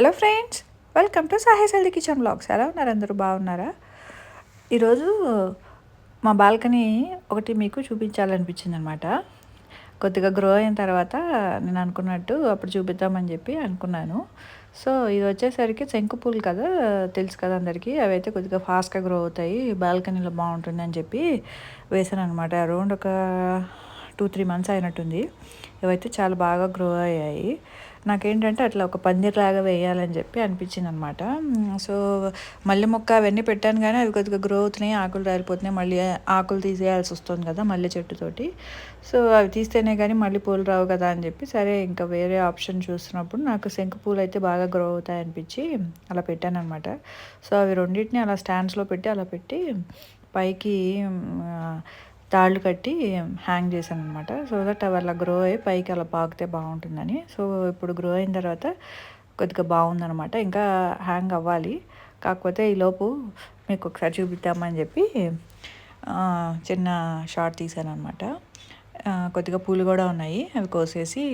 Hello friends welcome to సాహెస్ healthy kitchen blogs ఎలా ఉన్నారు అందరూ? బాగున్నారా? ఈరోజు మా బాల్కనీ ఒకటి మీకు చూపించాలనిపించింది అనమాట కొద్దిగా గ్రో అయిన తర్వాత నేను అనుకున్నట్టు అప్పుడు చూపిద్దామని చెప్పి అనుకున్నాను. సో ఇది వచ్చేసరికి శంకు పూలు కదా తెలుసు కదా అందరికీ. అవి అయితే కొద్దిగా ఫాస్ట్గా గ్రో అవుతాయి బాల్కనీలో బాగుంటుంది అని చెప్పి వేసాను అనమాట అరౌండ్ ఒక టూ త్రీ మంత్స్ అయినట్టుంది. ఇవైతే చాలా బాగా గ్రో అయ్యాయి. నాకేంటంటే అట్లా ఒక పందిర్లాగా వేయాలని చెప్పి అనిపించింది అనమాట సో మళ్ళీ మొక్క అవన్నీ పెట్టాను కానీ అవి కొద్దిగా గ్రో అవుతున్నాయి ఆకులు రాలిపోతున్నాయి మళ్ళీ ఆకులు తీసేయాల్సి వస్తుంది కదా మళ్ళీ చెట్టుతోటి. సో అవి తీస్తేనే కానీ మళ్ళీ పూలు రావు కదా అని చెప్పి సరే ఇంకా వేరే ఆప్షన్ చూస్తున్నప్పుడు నాకు శంకు పూలు అయితే బాగా గ్రో అవుతాయి అనిపించి అలా పెట్టాను అనమాట సో అవి రెండింటిని అలా స్టాండ్స్లో పెట్టి అలా పెట్టి పైకి తాళ్ళు కట్టి హ్యాంగ్ చేశాను అనమాట సో దట్ అవి అలా గ్రో అయ్యి పైకి అలా పాకితే బాగుంటుందని. సో ఇప్పుడు గ్రో అయిన తర్వాత కొద్దిగా బాగుందనమాట ఇంకా హ్యాంగ్ అవ్వాలి. కాకపోతే ఈలోపు మీకు ఒకసారి చూపిద్దామని చెప్పి చిన్న షార్ట్ తీసాను అనమాట కొద్దిగా పూలు కూడా ఉన్నాయి. అవి కోసేసి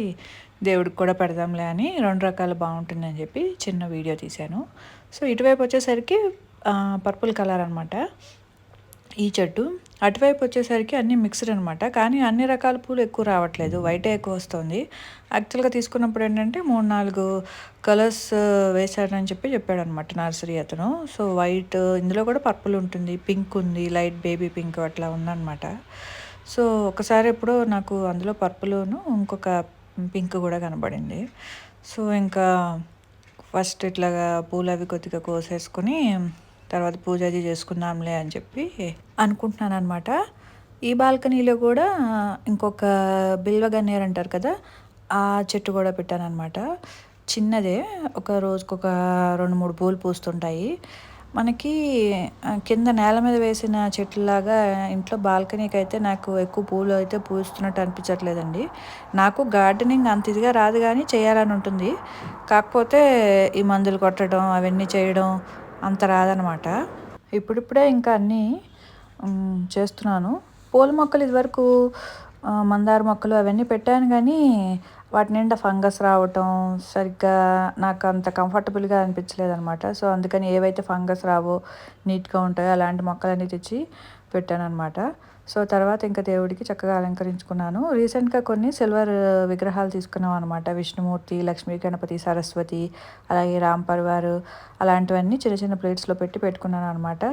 దేవుడికి కూడా పెడదాంలే అని రెండు రకాలు బాగుంటుందని చెప్పి చిన్న వీడియో తీశాను. సో ఇటువైపు వచ్చేసరికి పర్పుల్ కలర్ అనమాట ఈ చెట్టు అటువైపు వచ్చేసరికి అన్నీ మిక్స్డ్ అనమాట కానీ అన్ని రకాల పూలు ఎక్కువ రావట్లేదు. వైటే ఎక్కువ వస్తుంది. యాక్చువల్గా తీసుకున్నప్పుడు ఏంటంటే మూడు నాలుగు కలర్స్ uh, వేశాడని చెప్పి చెప్పాడు అనమాట నర్సరీ అతను. సో వైట్ uh, ఇందులో కూడా పర్పుల్ ఉంటుంది. పింక్ ఉంది. లైట్ బేబీ పింక్ అట్లా ఉందన్నమాట. సో ఒకసారి ఎప్పుడో నాకు అందులో పర్పుల్ను ఇంకొక పింక్ కూడా కనబడింది. సో ఇంకా ఫస్ట్ ఇట్లాగా పూలు అవి కొద్దిగా కోసేసుకొని తర్వాత పూజ అది చేసుకుందాంలే అని చెప్పి అనుకుంటున్నాను అనమాట ఈ బాల్కనీలో కూడా ఇంకొక బిల్వ గన్నేరు అంటారు కదా ఆ చెట్టు కూడా పెట్టానమాట చిన్నదే ఒక రోజుకొక రెండు మూడు పూలు పూస్తుంటాయి. మనకి కింద నేల మీద వేసిన చెట్లులాగా ఇంట్లో బాల్కనీకి అయితే నాకు ఎక్కువ పూలు అయితే పూస్తున్నట్టు అనిపించట్లేదండి. నాకు గార్డెనింగ్ అంత ఇదిగా రాదు కానీ చేయాలని ఉంటుంది. కాకపోతే ఈ మందులు కొట్టడం అవన్నీ చేయడం అంత రాదనమాట. ఇప్పుడిప్పుడే ఇంకా అన్నీ చేస్తున్నాను. పూల మొక్కలు ఇదివరకు మందార మొక్కలు అవన్నీ పెట్టాను కానీ వాటి నిండా ఫంగస్ రావటం సరిగ్గా నాకు అంత కంఫర్టబుల్గా అనిపించలేదు అనమాట సో అందుకని ఏవైతే ఫంగస్ రావో నీట్గా ఉంటాయో అలాంటి మొక్కలన్నీ తెచ్చి పెట్టాను అనమాట సో తర్వాత ఇంకా దేవుడికి చక్కగా అలంకరించుకున్నాను. రీసెంట్గా కొన్ని సిల్వర్ విగ్రహాలు తీసుకున్నాం అనమాట విష్ణుమూర్తి లక్ష్మీ గణపతి సరస్వతి అలాగే రామ్ పర్వారు అలాంటివన్నీ చిన్న చిన్న ప్లేట్స్లో పెట్టి పెట్టుకున్నాను అనమాట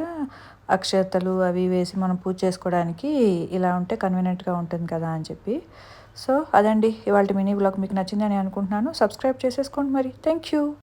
అక్షతలు అవి వేసి మనం పూజ చేసుకోవడానికి ఇలా ఉంటే కన్వీనియంట్గా ఉంటుంది కదా అని చెప్పి. సో అదండి. ఇవాళ మినీ బ్లాగ్ మీకు నచ్చిందని అనుకుంటున్నాను. సబ్స్క్రైబ్ చేసేసుకోండి మరి. Thank you